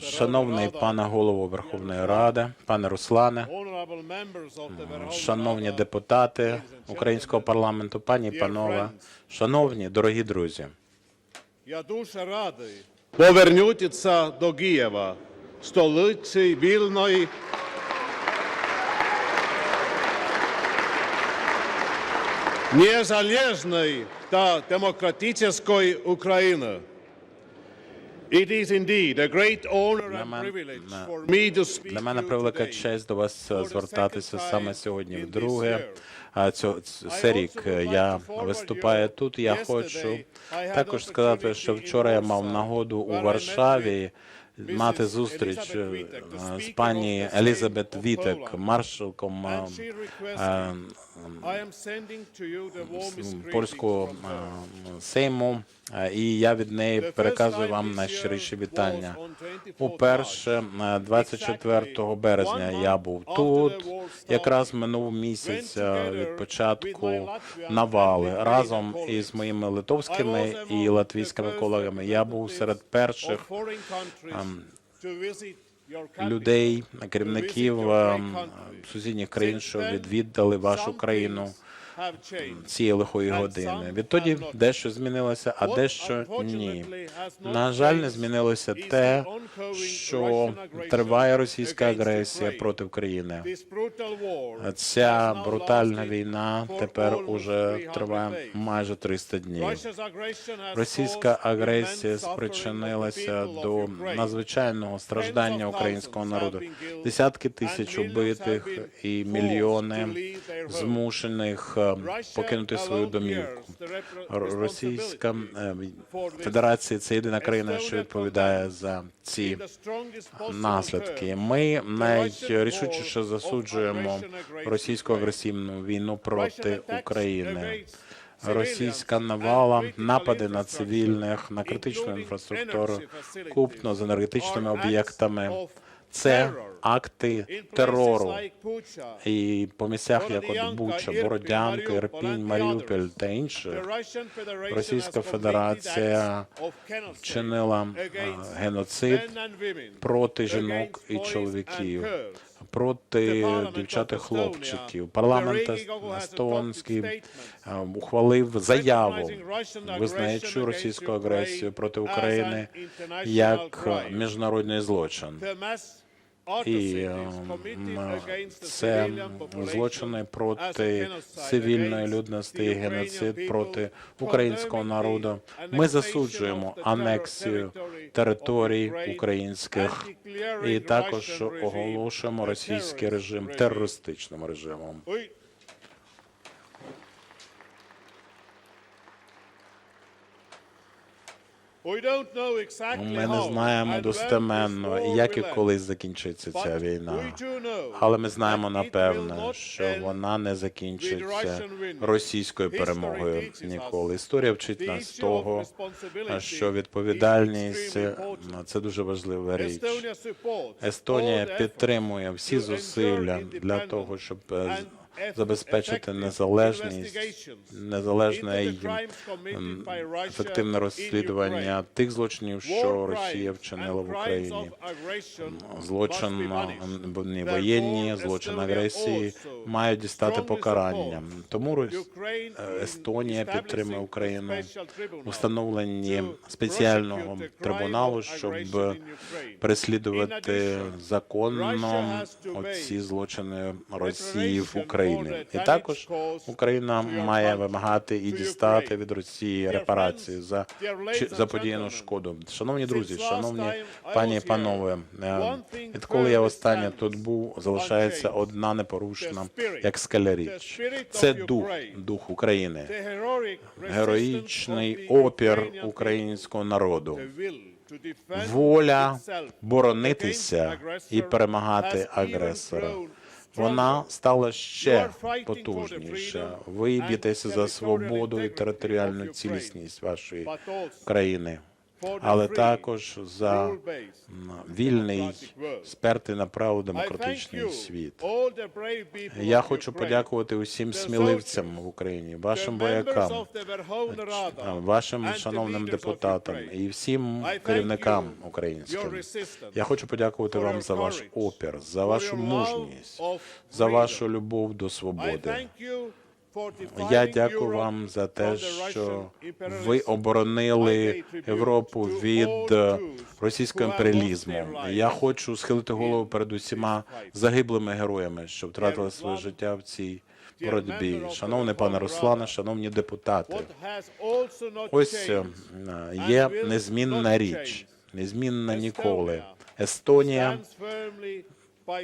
Шановний пане Rada, голово Верховної Ради, пане Руслане, шановні депутати українського парламенту, пані і панове, шановні дорогі друзі. я дуже радий повернутися до Києва, столиці вільної незалежної та демократичної України. Для мене превелика честь до вас е, звертатися саме сьогодні вдруге. цього це рік е, я виступаю тут. Я хочу також сказати, що вчора я мав нагоду у Варшаві мати зустріч е, з пані Елізабет Вітек, маршалком е, е, польського е, сейму, е, і я від неї переказую вам найщиріші вітання. Уперше, е, 24 березня, я був тут. Якраз минув місяць е, від початку навали разом із моїми литовськими і латвійськими колегами. Я був серед перших людей, керівників е, сусідніх країн, що відвідали вашу країну. Цієї лихої години. Відтоді дещо змінилося, а дещо ні. На жаль, не змінилося те, що триває російська агресія проти України. Ця брутальна війна тепер уже триває майже 300 днів. Російська агресія спричинилася до надзвичайного страждання українського народу. Десятки тисяч убитих і мільйони змушених е, покинути свою домівку. Російська е. Федерація це єдина країна, що відповідає за ці наслідки. Ми найрішучіше засуджуємо російську агресивну війну проти України. Російська навала, напади на цивільних, на критичну інфраструктуру, купно з енергетичними об'єктами. Це акти терору. І по місцях, як от Буча, Бородянка, Ірпінь, Маріуполь та інші, Російська Федерація вчинила е, геноцид проти жінок і чоловіків, проти дівчат і хлопчиків. Парламент естонський е, ухвалив заяву, визнаючи російську агресію проти України як міжнародний злочин. І е, це злочини проти цивільної людності і геноцид проти українського народу. Ми засуджуємо анексію територій українських і також оголошуємо російський режим терористичним режимом. Ми не знаємо достеменно, як і коли закінчиться ця війна. Але ми знаємо напевне, що вона не закінчиться російською перемогою ніколи. Історія вчить нас того, що відповідальність це дуже важлива річ. Естонія підтримує всі зусилля для того, щоб е, забезпечити незалежність, незалежне і ефективне розслідування тих злочинів, що Росія вчинила в Україні. Злочин м, воєнні, злочин агресії мають дістати покарання. Тому е, Естонія підтримує Україну встановленні спеціального трибуналу, щоб переслідувати законно оці злочини Росії в Україні. І також Україна має вимагати і дістати від Росії репарації за заподіяну шкоду. Шановні друзі, шановні пані і панове, е, відколи я останнє тут був, залишається одна непорушна, як скеля річ. Це дух, дух України, героїчний опір українського народу, воля боронитися і перемагати агресора. Вона стала ще потужніша. Ви б'єтеся за свободу і територіальну цілісність вашої країни. Але також за вільний, спертий на право демократичний світ. Я хочу подякувати усім сміливцям в Україні, вашим воякам, вашим шановним депутатам і всім керівникам українським. Я хочу подякувати вам за ваш опір, за вашу мужність, за вашу любов до свободи. Я дякую вам за те, що ви оборонили Європу від е, російського імперіалізму. Я хочу схилити голову перед усіма загиблими героями, що втратили своє життя в цій боротьбі. Шановний пане Руслане, шановні депутати, ось е, є незмінна річ, незмінна ніколи. Естонія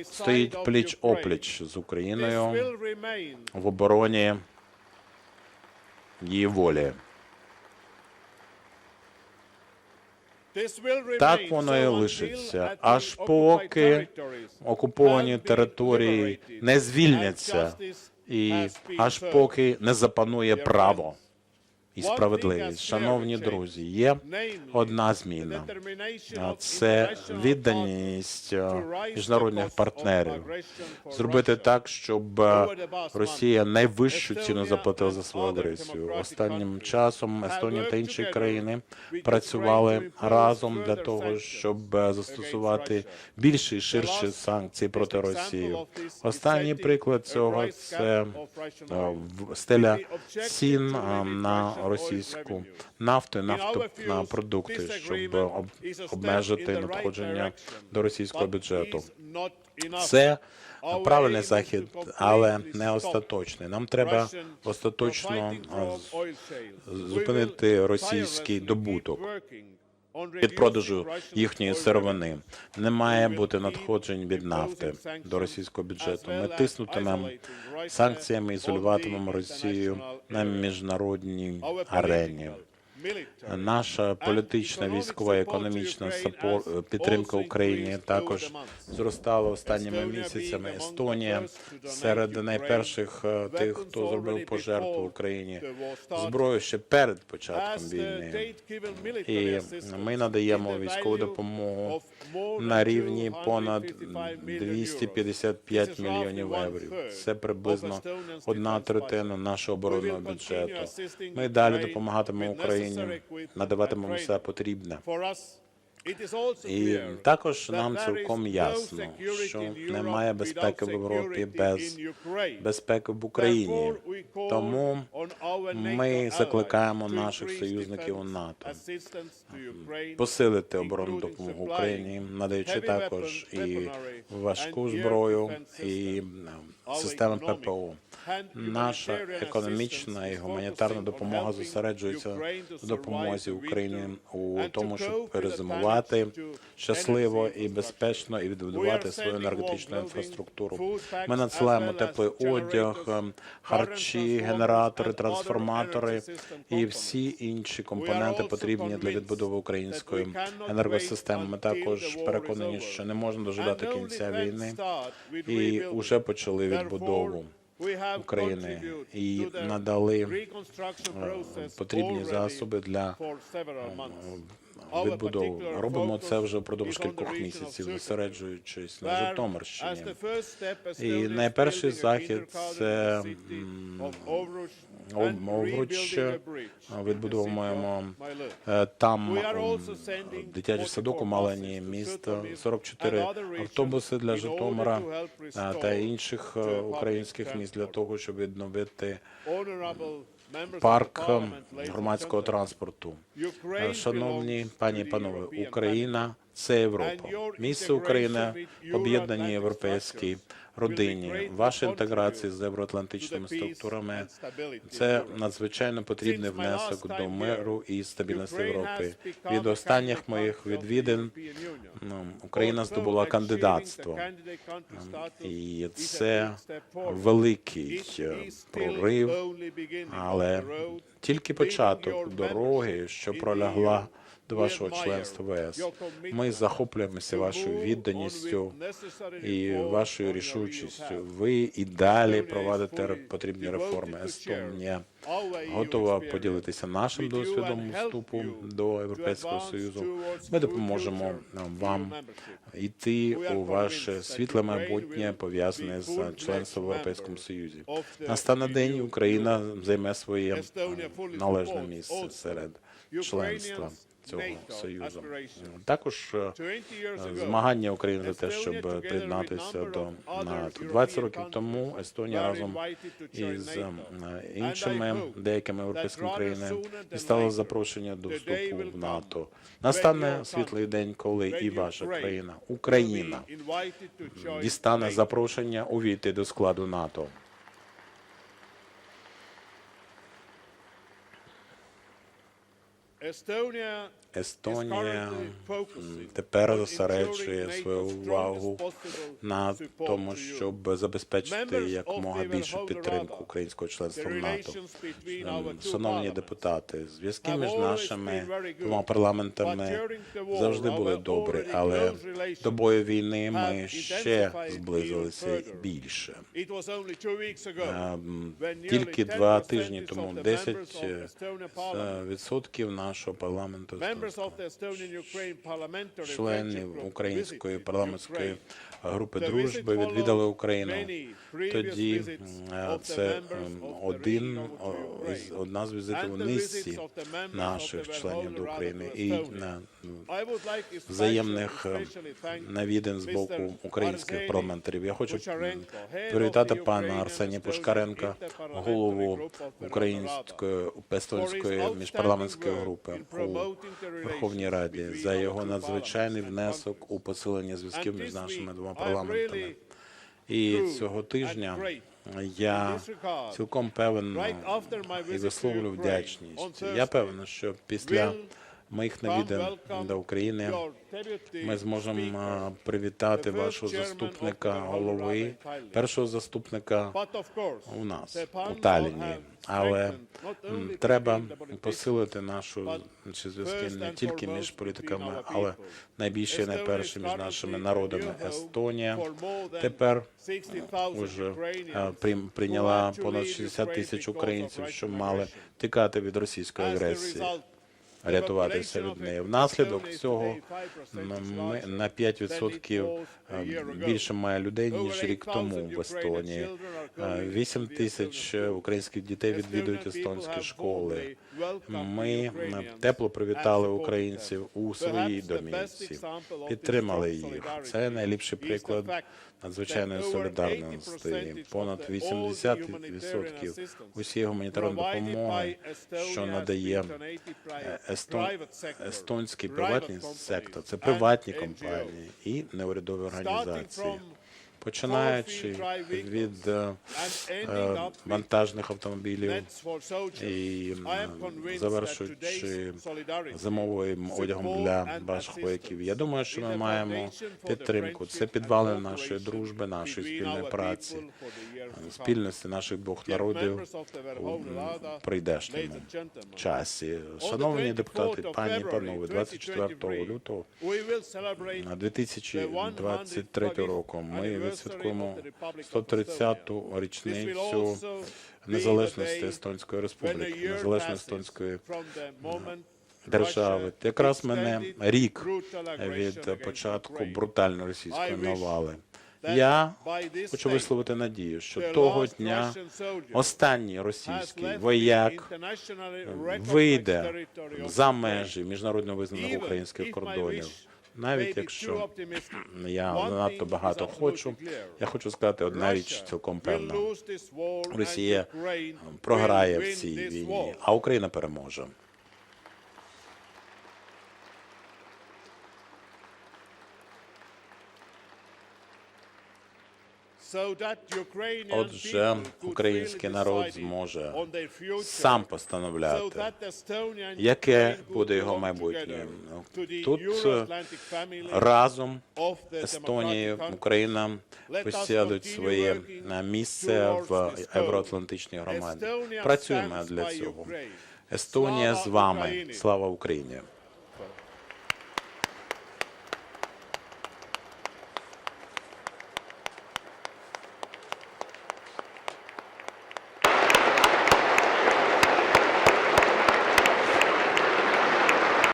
стоїть пліч опліч з Україною в обороні її волі. Так воно і лишиться, аж поки окуповані території не звільняться, і аж поки не запанує право і справедливість. Шановні друзі, є одна зміна. Це відданість міжнародних партнерів. Зробити так, щоб Росія найвищу ціну заплатила за свою агресію. Останнім часом Естонія та інші країни працювали разом для того, щоб застосувати більші і ширші санкції проти Росії. Останній приклад цього це стеля цін на російську нафту, нафтопродукти, щоб обмежити надходження до російського бюджету. Це правильний захід, але не остаточний. Нам треба остаточно зупинити російський добуток від продажу їхньої сировини. Не має бути надходжень від нафти до російського бюджету. Ми тиснутимемо санкціями, ізолюватимемо Росію на міжнародній арені. Наша політична, військова, економічна підтримка Україні також зростала останніми місяцями. Естонія серед найперших е, тих, хто зробив пожертву Україні зброю ще перед початком війни. І ми надаємо військову допомогу на рівні понад 255 мільйонів євро. Це приблизно одна третина нашого оборонного бюджету. Ми далі допомагатимемо Україні, надаватимемо все потрібне. І також нам цілком ясно, що немає безпеки в Європі без безпеки в Україні. Тому ми закликаємо наших союзників у НАТО посилити оборонну допомогу Україні, надаючи також і важку зброю, і системи ППО. Наша економічна і гуманітарна допомога зосереджується в допомозі Україні у тому, щоб перезимувати щасливо і безпечно і відбудувати свою енергетичну інфраструктуру. Ми надсилаємо теплий одяг, харчі, генератори, трансформатори і всі інші компоненти потрібні для відбудови української енергосистеми. Ми також переконані, що не можна дожидати кінця війни і вже почали відбудову. України і надали е, потрібні засоби для відбудови. Робимо це вже впродовж кількох місяців, зосереджуючись на Житомирщині. І найперший захід це Овруч. Відбудовуємо е, там дитячий садок у Малині місто, 44 автобуси для Житомира е, та інших е, українських міст для того, щоб відновити парк громадського транспорту. Шановні пані і панове, Україна це Європа. Місце України в об'єднаній європейській родині. Ваша інтеграція з євроатлантичними структурами це надзвичайно потрібний внесок до миру і стабільності Європи. Від останніх моїх відвідин ну, Україна здобула кандидатство. І це великий е, прорив, але тільки початок дороги, що пролягла до вашого членства в ЕС. Ми захоплюємося вашою відданістю і вашою рішучістю. Ви і далі проводите потрібні реформи. Естонія готова поділитися нашим досвідом вступу до Європейського Союзу. Ми допоможемо вам йти у ваше світле майбутнє пов'язане з членством в Європейському Союзі. Настане день, Україна займе своє належне місце серед членства цього союзу. Також е, змагання України за те, щоб приєднатися до НАТО. 20 років тому Естонія разом із е, іншими деякими європейськими країнами дістала запрошення до вступу в НАТО. Настане світлий день, коли і ваша країна, Україна, дістане запрошення увійти до складу НАТО. Естонія тепер зосереджує свою увагу на тому, щоб забезпечити якомога більшу підтримку українського членства в НАТО. Ем, Шановні депутати, зв'язки між нашими двома парламентами завжди були добрі, але до бою війни ми ще зблизилися більше. Ем, Тільки два тижні тому 10 е, відсотків нашого парламенту членів української парламентської групи дружби відвідали Україну. Тоді це один із одна з візитів у низці наших членів до України. І на взаємних е, навідин з боку українських парламентарів. Я хочу привітати пана Арсенія Пушкаренка, голову української естонської міжпарламентської групи у Верховній Раді за його надзвичайний внесок у посилення зв'язків між нашими двома парламентами. І цього тижня я цілком певен і висловлю вдячність. Я певен, що після моїх навідин до України ми зможемо привітати вашого заступника голови, першого заступника у нас у Талліні. Але треба посилити нашу наші зв'язки не тільки між політиками, але найбільше і найперше між нашими народами. Естонія тепер уже прийняла понад 60 тисяч українців, що мали тікати від російської агресії. Рятуватися від неї. Внаслідок цього ми на 5% е, більше має людей ніж рік тому в Естонії. 8 тисяч українських дітей відвідують естонські школи. Ми е, тепло привітали українців у своїй домівці, підтримали їх. Це найліпший приклад надзвичайної солідарності. Понад 80% усієї гуманітарної допомоги, що надає е, естонський приватний сектор, це приватні компанії і неурядові організації. Починаючи від е, вантажних автомобілів і завершуючи зимовим одягом для ваших вояків. Я думаю, що ми маємо підтримку. Це підвали нашої дружби, нашої спільної праці, спільності наших двох народів у прийдешньому часі. Шановні депутати, пані і панове, 24 лютого на 2023 року ми відсвяткуємо 130-ту річницю незалежності Естонської Республіки, незалежної естонської держави. Якраз мене рік від початку брутальної російської навали. Я хочу висловити надію, що того дня останній російський вояк вийде за межі міжнародно визнаних українських кордонів. Навіть якщо я надто багато хочу, я хочу сказати одна річ цілком певна. Росія програє в цій війні, а Україна переможе. Отже, український народ зможе сам постановляти, яке буде його майбутнє. Тут е, разом Естонія, Україна посядуть своє е, місце в євроатлантичній громаді. Працюємо для цього. Естонія з вами. Слава Україні!